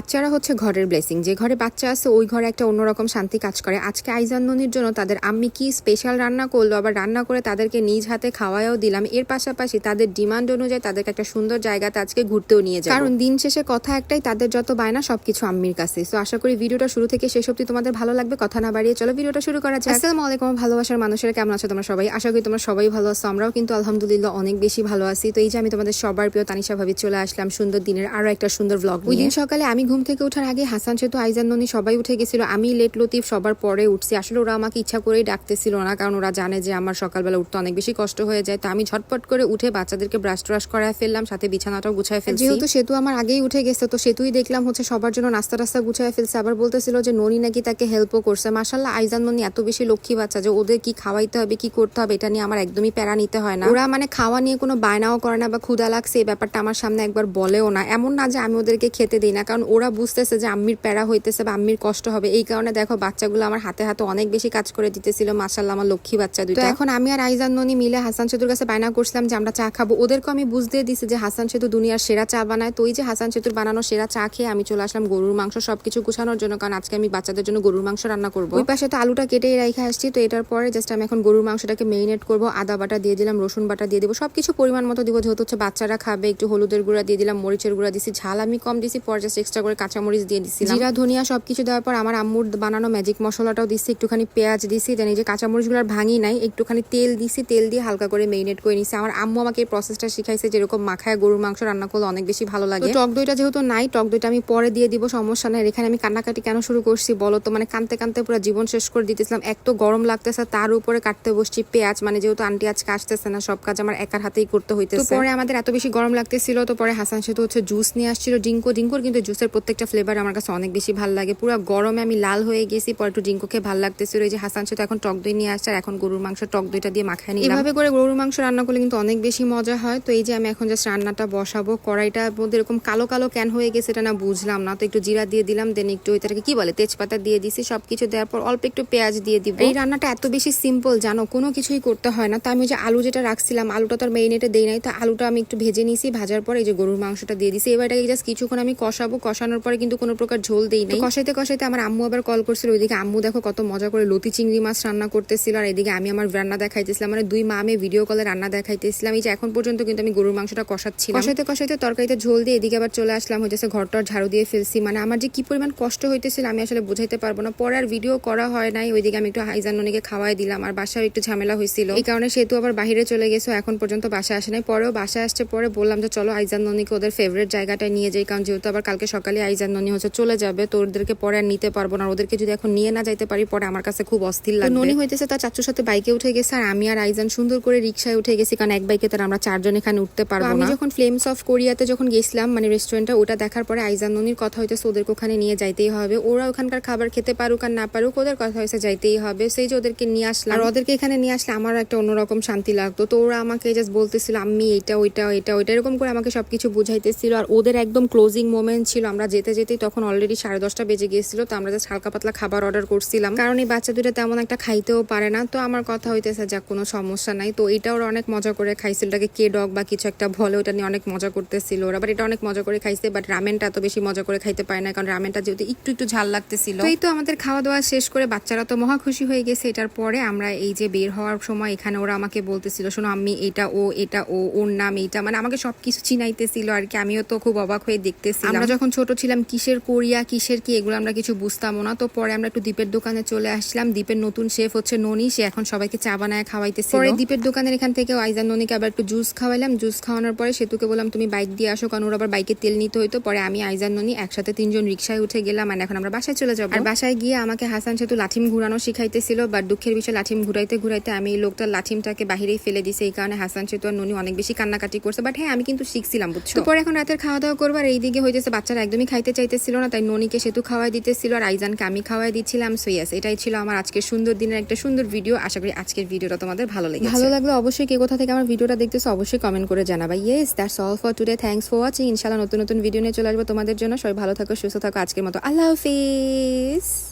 বাচ্চারা হচ্ছে ঘরের ব্লেসিং যে ঘরে বাচ্চা আছে, ওই ঘরে একটা অন্যরকম শান্তি কাজ করে। আজকে আইজান ননির জন্য তাদের আম্মি কি স্পেশাল রান্না করল, আবার রান্না করে তাদেরকে নিজ হাতে খাওয়াও দিলাম। এর পাশাপাশি তাদের ডিমান্ড অনুযায়ী তাদেরকে একটা সুন্দর জায়গাতে আজকে ঘুরতেও নিয়ে যায় কারণ দিন শেষে কথা একটাই, তাদের যত বায়না সবকিছু আম্মির কাছে তো আশা করি ভিডিওটা শুরু থেকে শেষ অব্দি তোমাদের ভালো লাগবে। কথা না বাড়িয়ে চলো ভিডিওটা শুরু করা যায় আসসালামু আলাইকুম ভালোবাসার মানুষেরা, কেমন আছো তোমরা সবাই? আশা করি তোমরা সবাই ভালো আছো, আমরাও কিন্তু আলহামদুলিল্লাহ অনেক বেশি ভালো আছি। তো এই যে আমি তোমাদের সবার প্রিয় তানিশা ভাবি, চলে আসলাম সুন্দর দিনের আরও একটা সুন্দর ব্লগ ওই দিন সকালে আমি ঘুম থেকে ওঠার আগে হাসান সেতু আইজান ননি সবাই উঠে গেছিল। আমি, লেট লতিফ সবার পরে উঠছি। আসলে ওরা আমাকে ইচ্ছা করেই ডাকতেছিল না, কারণ ওরা জানে যে আমার সকালবেলা উঠতে অনেক বেশি কষ্ট হয়ে যায়। তো আমি ঝটপট করে উঠে বাচ্চাদেরকে ব্রাশ ট্রাশ করায় ফেললাম, সাথে বিছানাটাও গুছায় ফেলছি। যেহেতু সেতু আমার আগেই উঠে গেছে, তো সেতুই দেখলাম হচ্ছে সবার জন্য নাস্তা টাস্তা গুছায় ফেলছে। আবার বলতেছিল যে ননি নাকি তাকে হেল্পও করছে। মাসাল্লাহ আইজান ননি এত বেশি লক্ষ্মী বাচ্চা যে ওদের কি খাওয়াইতে হবে, কি করতে হবে, এটা নিয়ে আমার একদমই প্যারা নিতে হয় না। ওরা মানে খাওয়া নিয়ে কোনো বায়নাও করে না বা ক্ষুদা লাগছে, এই ব্যাপারটা আমার সামনে একবার বলেও না। এমন না যে আমি ওদেরকে খেতে দিই না, কারণ ওরা বুঝতেছে যে আম্মির প্যারা হইতেছে বা আম্মির কষ্ট হবে। এই কারণে দেখো বাচ্চাগুলো আমার হাতে হাতে অনেক বেশি কাজ করে দিতেছিল। মাসাল্লাহ আমার লক্ষ্মী বাচ্চা দুটো এখন আমি আর আইজান ননি মিলে হাসান সেতুর কাছে বায়না করছিলাম যে আমরা চা খাব। ওদেরকে আমি বুঝতে দিছি যে হাসান সেতু দুনিয়ার সেরা চা বানায়। তো ওই যে হাসান সেতুর বানানো সেরা চা খেয়ে আমি চলে আসলাম গরুর মাংস সবকিছু গুছানোর জন্য। কারণ আজকে আমি বাচ্চাদের জন্য গরুর মাংস রান্না করব। ওই পাশে তো আলুটা কেটেই রেখে আসছি। তো এটার পরে জাস্ট আমি এখন গরুর মাংসটাকে মেরিনেট করব। আদা বাটা দিয়ে দিলাম রসুন বাটা দিয়ে দেবো। সবকিছু পরিমাণ মতো দিব। যেহেতু হচ্ছে বাচ্চারা খাবে একটু হলুদের গুঁড়া দিয়ে দিলাম মরিচের গুঁড়া দিছি। ঝাল আমি কম দিছি পর জাস্ট এক্সট্রা করে কাঁচামরিচ দিয়ে দিছি জিরা ধনিয়া সবকিছু দেওয়ার পর আমার আম্মুর বানানো ম্যাজিক মশলাটাও দিছি একটুখানি পেঁয়াজ দিছি দেন এই যে কাঁচামরিচগুলো আর ভাঙি নাই একটুখানি তেল দিছি তেল দিয়ে হালকা করে মেরিনেট করে নিছি আমার আম্মু আমাকে এই প্রসেসটা শিখাইছে যেরকম মাখায় গরুর মাংস রান্না করলে অনেক বেশি ভালো লাগে। টক দইটা যেহেতু নাই টক দইটা আমি পরে দিয়ে দিব সমস্যা নাই। এখানে আমি কান্নাকাটি কেন শুরু করছি বলো তো? মানে কানতে কানতে পুরো জীবন শেষ করে দিতেছিলাম। এক তো গরম লাগতেছে তার উপরে কাটতে বসছি পেঁয়াজ। মানে যেহেতু আন্টি আজকে আসতেছে না সব কাজ আমার একার হাতেই করতে হইতেছে। পরে আমাদের এত বেশি গরম লাগতেছিল তো পরে হাসান সেতু হচ্ছে জুস নিয়ে আসছিল ডিঙ্কো ডিঙ্কোর কিন্তু জুসের প্রত্যেকটা ফ্লেভার আমার কাছে অনেক বেশি ভালো লাগে। পুরো গরমে আমি লাল হয়ে গেছি পরে একটু ডিঙ্কোকে ভালো লাগতেছিল এই যে হাসান সেতু এখন টক দই নিয়ে আসছে আর এখন গরুর মাংস টক দইটা দিয়ে মাখায় নিলাম। এভাবে করে গরুর মাংস রান্না করলে কিন্তু অনেক বেশি মজা হয়। তো এই যে আমি এখন জাস্ট রান্নাটা বসাবো কড়াইটার মধ্যে এরকম কালো কালো ক্যান হয়ে গেছে এটা না বুঝলাম না। তো একটু জিরা দিয়ে দিলাম দেন একটু এটাকে কি বলে তেজপাতা দিয়ে দিছি সব কিছু দেওয়ার পর অল্প একটু পেঁয়াজ দিয়ে দিব। এই রান্নাটা এত বেশি সিম্পল জানো? কোনো কিছুই করতে হয় না। তো আমি ওই যে আলু যেটা রাখছিলাম আলুটা তো আর মেরিনেটে দেই নাই। তো আলুটা আমি একটু ভেজে নিয়েছি ভাজার পর এই যে গরুর মাংসটা দিয়ে দিছি। এবার এটাকে জাস্ট কিছুক্ষণ আমি কষাবো কষানোর পরে কিন্তু কোনো প্রকার ঝোল দেই নাই। কষাইতে কষাইতে আমার আম্মু আবার কল করছিল ওইদিকে আম্মু দেখো কত মজা করে লতি চিংড়ি মাছ রান্না করতেছিল আর এদিকে আমি আমার রান্না দেখাইতেছিলাম মানে দুই মা আমি ভিডিও কলে রান্না দেখাইতেছিলাম। এই যে এখন পর্যন্ত কিন্তু আমি গরুর মাংসটা কষাচ্ছি কষাইতে কষাইতে তরকারিতে ঝোল দিয়ে এদিকে আবার চলে আসলাম হচ্ছে ঘরটার ঝাড়ু দিয়ে ফেলছি। মানে আমার যে কি পরিমাণ কষ্ট হইতেছিল আমি আসলে বুঝাইতে পারব না। পরে আর ভিডিও করা হয় নাই ওইদিকে আমি একটু হাইজান ননিকে খাওয়াই দিলাম আর বাসায় একটু ঝামেলা হয়েছিল এই কারণে সেতু আবার বাহিরে চলে গেছে এখন পর্যন্ত বাসায় আসে নাই। পরেও বাসায় আসছে পরে বললাম যে চলো আইজান ননিকে ওদের ফেভারিট জায়গাটায় নিয়ে যাই কারণ যেহেতু আবার কালকে সকালে আইজান ননি হচ্ছে চলে যাবে তো ওদেরকে পরে আর নিতে পারব না। ওদেরকে যদি এখন নিয়ে না যাইতে পারি পরে আমার কাছে খুব অস্থির লাগে ননি হইতেছে তার চাচুর সাথে বাইকে উঠে গেছে আর আমি আর আইজান সুন্দর করে রিক্সায় উঠে গেছি কারণ এক বাইকে তার আমরা চারজন এখানে উঠতে পারব আমি যখন ফ্লেমস অফ কোরিয়াতে যখন গেছিলাম মানে রেস্টুরেন্টটা ওটা দেখার পরে আইজান ননির কথা হইতেছে ওদেরকে ওখানে নিয়ে যাইতেই হবে। ওরা ওখানকার খাবার খেতে পারুক আর না পারুক ওদের কথা হয়েছে যাইতেই হবে। সেই যে ওদেরকে নিয়ে আসলাম আর ওদেরকে এখানে নিয়ে আসলে আমার একটা অন্যরকম শান্তি লাগতো। তো ওরা আমাকে জাস্ট বলতেছিল আমি এটা ওইটা ওইটা। ওইটা এরকম করে আমাকে সবকিছু বুঝাইতেছিল আর ওদের একদম ক্লোজিং মোমেন্ট ছিল আমরা যেতে যেতেই তখন অলরেডি সাড়ে দশটা বেজে গিয়েছিল, তো আমরা জাস্ট হালকা পাতলা খাবার অর্ডার করছিলাম। কারণ এই বাচ্চা দুটো তেমন একটা খাইতেও পারে না, তো আমার কথা হইতেছে যাক, কোনো সমস্যা নাই। তো এটা ওরা অনেক মজা করে খাইছিল। ওটাকে কে ডগ বা কিছু একটা বলে, ওটা নিয়ে অনেক মজা করতেছিল ওরা। বাট এটা অনেক মজা করে খাইছে বাট রামেনটা এত বেশি মজা করে খাইতে পারে না, কারণ রামেনটা যেহেতু একটু একটু ঝাল লাগতেছিল। এই তো আমাদের খাওয়া দাওয়া শেষ করে বাচ্চারা তো মহা খুশি হয়ে গেছে। এটার পরে আমরা এই যে বের হওয়ার সময় এখানে ওরা আমাকে বলতেছিল, শোনো আমি এটা ও এটা ও, ওর নাম এইটা। মানে আমাকে সবকিছু চিনাইতেছিল আর কি। আমিও তো খুব অবাক হয়ে দেখতেছিলাম। আমরা যখন ছোট ছিলাম কিসের কোরিয়া কিসের কি এগুলো আমরা কিছু বুঝতাম না। তো পরে আমরা একটু দ্বীপের দোকানে চলে আসলাম। দ্বীপের নতুন শেফ হচ্ছে ননি সে এখন সবাইকে চা বানায় খাওয়াইতেছিল। পরে দ্বীপের দোকানের এখান থেকে আইজান ননিকে আবার একটু জুস খাওয়াইলাম। জুস খাওয়ানোর পরে সেতুকে বললাম তুমি বাইক দিয়ে আসো কারণ ওর আবার বাইকে তেল নিতে হইতো। পরে আমি আইজান ননি একসাথে তিনজন রিক্সায় উঠে গেলাম আর এখন আমরা বাসায় চলে যাব। আর বাসায় গিয়ে আমাকে হাসান সেতু লাঠিম ঘুরানো শিখাইতেছিল বাট দুঃখের বিষয় লাঠিম ঘুরাইতে ঘুরাইতে আমি লোকটার লাঠিমটাকে বাহিরেই ফেলে দিছে। এই কারণে হাসান সেতু আর ননি অনেক বেশি কান্নাকাটি করছে। বাট হ্যাঁ আমি কিন্তু শিখছিলাম বুঝছ? পরে এখন রাতের খাওয়া দাওয়া করব আর এইদিকে হইতেছে বাচ্চারা একদমই খাইতে চাইতেছিল না, তাই ননিকে সেতু খাওয়াই দিতেছিল আর আইজানকে আমি খাওয়াই দিচ্ছিলাম সো ইয়াস এটাই ছিল আমার আজকের সুন্দর দিনের একটা সুন্দর ভিডিও আশা করি আজকের ভিডিওটা তোমাদের ভালো লাগে ভালো লাগল অবশ্যই কে কোথা থেকে আমার ভিডিওটা দেখতেছো অবশ্যই কমেন্ট করে জানাবা। Yes that's all for today thanks for watching ইনশাআল্লাহ নতুন নতুন ভিডিও নিয়ে চলে আসব তোমাদের জন্য। সবাই ভালো থাকো, সুস্থ থাকো। আজকের মতো আল্লাহ হাফিজ।